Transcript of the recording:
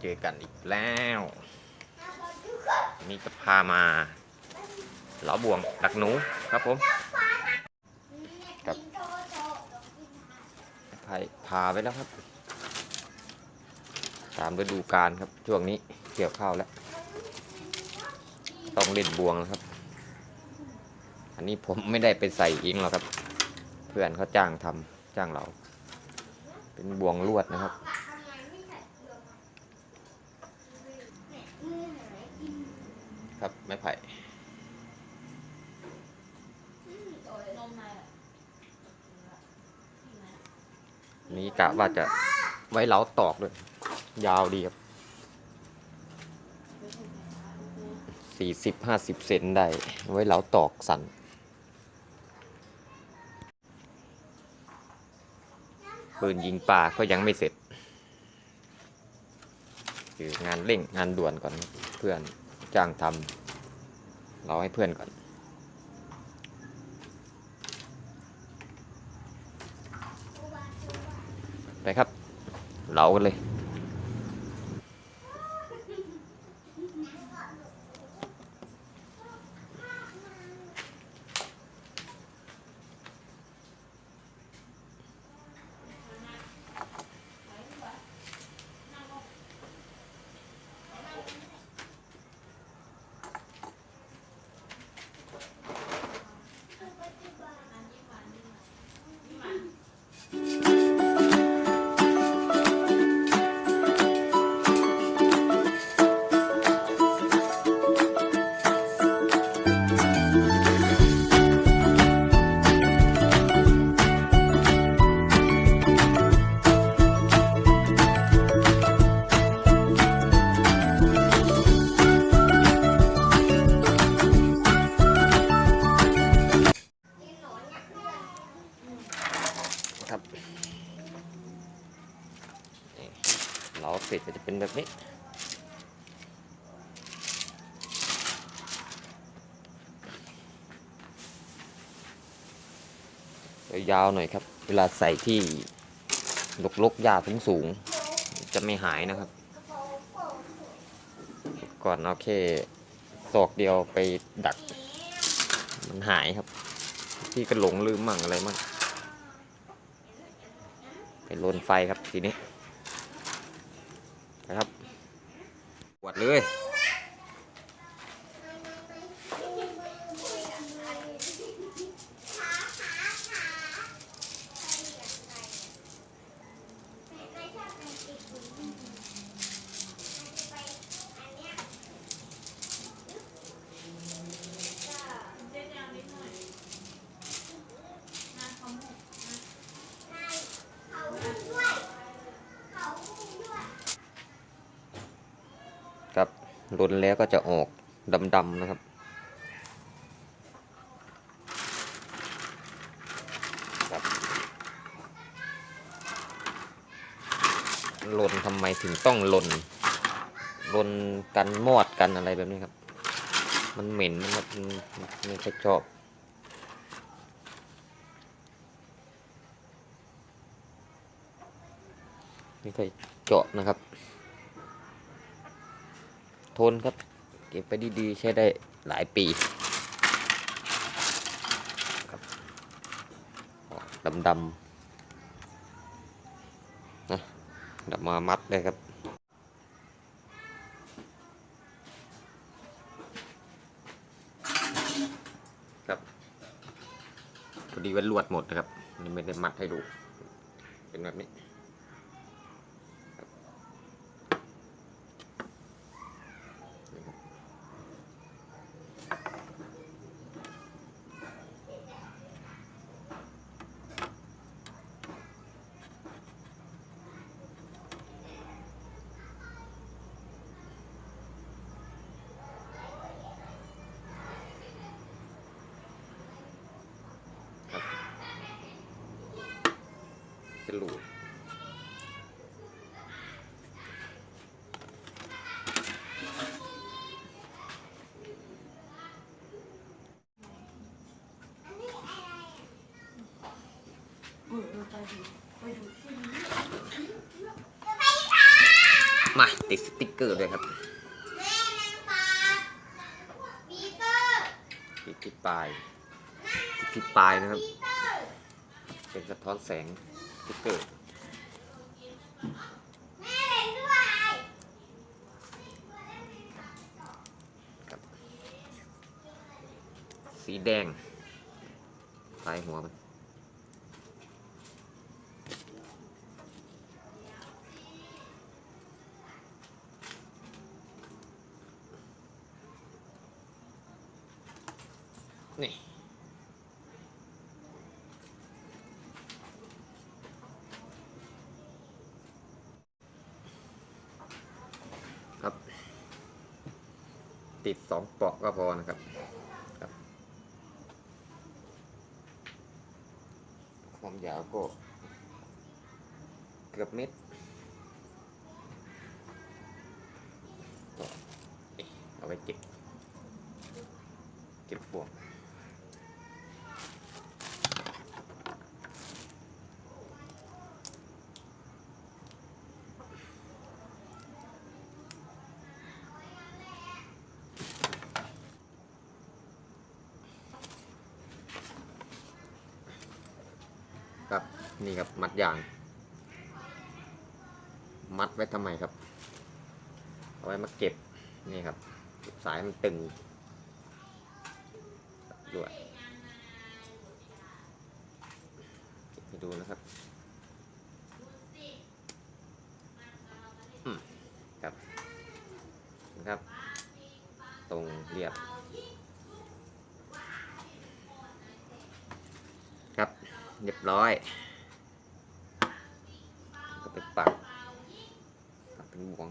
เจอกันอีกแล้ว นี่ก็พามาเหลาบวงดักหนูครับผมครับพาพาไปแล้วครับ ตามฤดูกาลครับช่วงนี้เกี่ยวข้าวแล้ว ต้องเล่นบวงแล้วครับ อันนี้ผมไม่ได้ไปใส่เองหรอกครับ เพื่อนเขาจ้างทำจ้างเรา เป็นบวงลวดนะครับ ครับ ไม้ไผ่นี้กะว่าจะไว้เหลาตอกด้วย ยาวดีครับสี่สิบห้าสิบเซนได้ ไว้เหลาตอกสันปืนยิงปลาก็ยังไม่เสร็จคืองานเร่งงานด่วนก่อนเพื่อน จ้างทำเราให้เพื่อนก่อนไปครับ เรากันเลย ยาวหน่อยครับ เวลาใส่ที่ลกๆหญ้าสูงๆจะไม่หายนะครับ ก่อนเอาแค่ศอกเดียวไปดัก มันหายครับ ที่ก็หลงลืมมั่งอะไรมั่งไปลนไฟครับทีนี้นะครับ ปวดเลย ลนแล้วก็จะออกดำๆนะครับรับลนทำไมถึงต้องลนลนกันมอดกันอะไรแบบนี้ครับ มันเหม็นนะครับมันไม่ค่อยชอบไม่ค่อยเจาะนะครับ ทนครับ เก็บไปดีๆ ใช้ได้หลายปีครับดำๆนะดับมามัดเลยครับครับพอดีว่าลวดหมดนะครับนี่ไม่ได้มัดให้ดู เป็นแบบนี้ จะหลูดมาติดสติ๊กเกอร์ด้วยครับติดที่ปลายติดที่ปลายนะครับ เป็นสะท้อนแสง ติกเกอร์แม่เล่นด้วยครับสีแดงปลายหัวมันนี่ ติดสองเปาะก็พอนะครับครับ ความยาวก็เกือบเม็ดก็เอาไว้เก็บ เก็บบวกครับ นี่ครับมัดยาง มัดไว้ทำไมครับ เอาไว้มาเก็บนี่ครับสายมันตึงด้วยเก็บให้ดูนะครับอืมครับนะครับ ตรงเรียบ ครับเรียบร้อย ไปปักปักเป็นวง